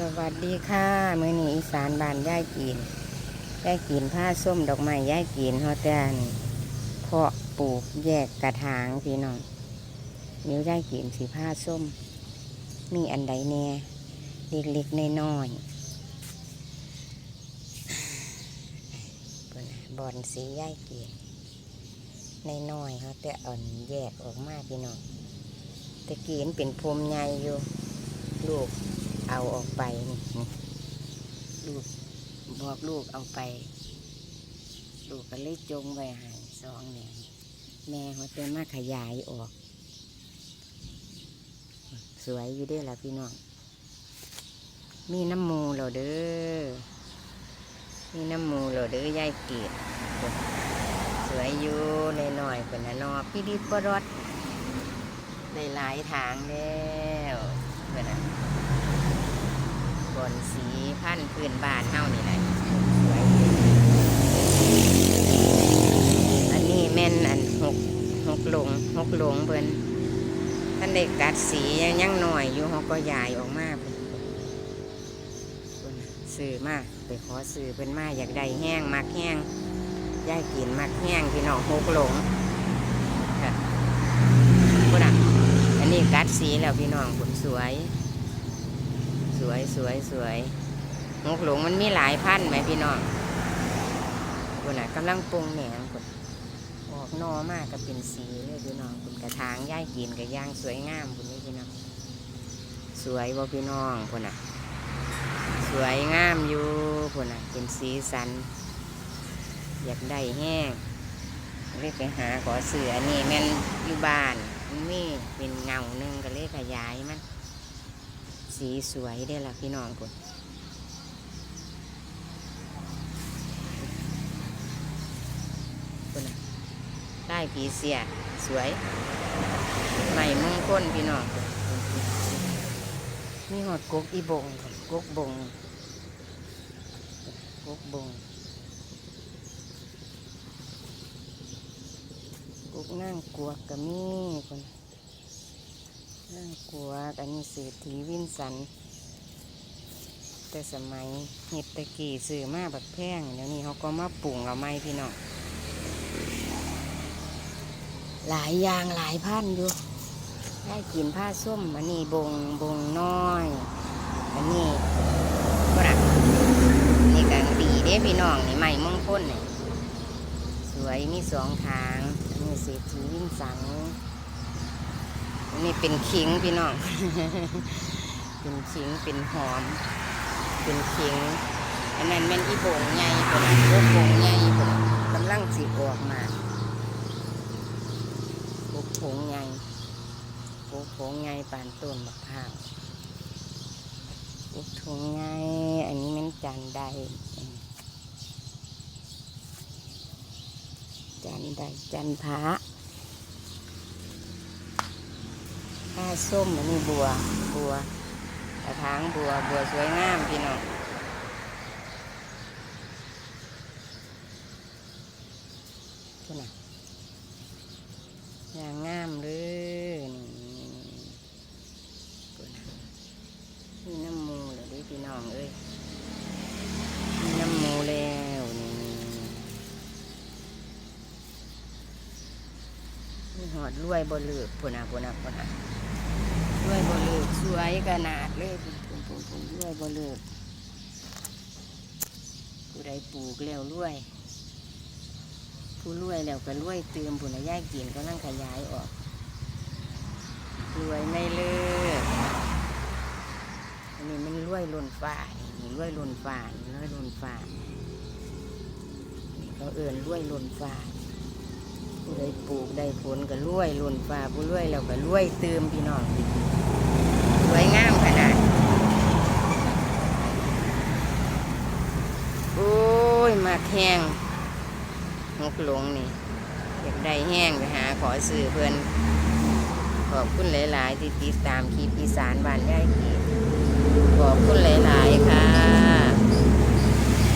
สวัสดีค่ะ มือนีอีสานบ้านย่ายกินย่ายกินผ้าส้มดอกไม้ย่ายกินฮอแตนเพาะปลูกแยกกระถางพี่น้องนิ้วย่ายกินสีผ้าส้ม มีอันใดแน่เล็กๆน้อยๆเพิ่นน่ะบอนสีย่ายกินน้อยๆเขาแต่อ่อนแยกออกมาพี่น้องแตะกีนเป็นพรมใหญ่อยู่ลูก เอาออกไปนี่นี่ลูกบอกลูกเอาไป ลูกก็เลยจงไว้ใหายสองเนี่ยแม่เขาเต็มมาขยายออก สวยอยู่เด้อล่ะพี่น้อง มีน้ำมูเหราเด้อ มีน้ำมูเหราเด้อยายเกียรติสวยอยู่ในหน่อยๆเป็นน่ะเนอพี่ดิบรอดได้หลายทางแล้วเพื่อนน่ะ นสีพันธุ์พื้นบ้านเฮานี่แหละสวยอันนี้แม่นอันหกหกหลงหกหลงเพิ่นท่านได้กัดสียังยังหน่อยอยู่เขาก็ยายออกมาเพิ่นเพิ่นซื้อมาไปขอซื้อเพิ่นมาอยากได้แห้งมักแห้งย่ายกินมักแห้งพี่น้องหกหลงค่ะพุ่นอะอันนี้กัดสีแล้วพี่น้องผลสวย วยสวยสวยนกหลงมันมีหลายพันธ์ไหมพี่น้องคุณน่ะกำลังปรุงแหนมคุณออกนอมากก็เป็นสีเลยพี่น้องคุณกระถางย่ายกินกับย่างสวยงามคุณนี่พี่น้องสวยบ่พี่น้องคุณน่ะ สวยงามอยู่คุณน่ะเป็นสีสัน อยากได้แห้งเลยกไปหาขอเสือนี่แม่นอยู่บ้านมีเป็นเงาหนึ่งก็เลยขยายมัน สีสวยได้ละพี่น้องคุณคุณน่ะได้ผีเสียสวย ใหม่มงคลพี่น้องพุ่นมีหอดกกอีบงกกบงกกบงกกนั่งกวกก็มีคน น่ากลัวอันนี้เศรษฐีวินสัน แต่สมัยเห็ดตะกี้ซื้อมาแบบแพงเดี๋ยวนี้เขาก็มาปรุงเอาไม้พี่น้องหลายอย่างหลายพันอยู่ได้กินผ้าส้มอันนี้บงบงน้อย อันนี้กรักนี่ก็ดีเด้พี่น้องนี่ใหม่มงคลนี่สวยมีสองทางอันนี้เศรษฐีวินสังอัน นี้เป็นขิงพี่น้อง เป็นขิงเป็นหอม เป็นขิง อันนั้นแม่นอีโบงใหญ่คนนั้นโบโบงใหญ่คนกำลังสิออกมาโบกผงใหญ่โบผงใหญ่ปานต้นมะพร้าวโบกถุงใหญ่อันนี้แมันจานใดจานใดจานพระ ผ้าส้มอันนี้บัว บัว กระถางบัว บัวสวยงามพี่น้องพี่น่ะอย่างงามเลยนี่พุ่นน่ะนี่น้ำมูเลยดิพี่น้องเอ้ยมีน้ำมูแล้วนี่นี่หอดรวยบ่เลือกพุ่นน่ะพุ่นน่ะพุ่นน่ะ วยบเลือกสวยขนาดเลยปุ่นปุ่นปุ่นด้วยบเลือกผู้ใดปลูกแล้วรวย ผู้รวยแล้วก็รวยเติมผู้น่ะย่ายกินก็นั่งขยายออกรวยไม่เลิกอันนี้มันรวยล้นฟ้านี่รวยล้นฟ้านี่รวยล้นฟ้านี่เขาเอื่นรวยล้นฟ้า ผู้ใดปลูกได้ผลก็รวยล้นฟ้าผู้รวยแล้วก็รวยเติมพี่น้องสวยงามขนาดโอ้ยมาแห้งหกหลงนี่อยากได้แห้งไปหาขอสื่อเพื่อนขอบคุณหลาย ๆ ที่ติดตามคลิปอีสานบ้านย่ายกีขอบคุณหลาย ๆ ค่ะ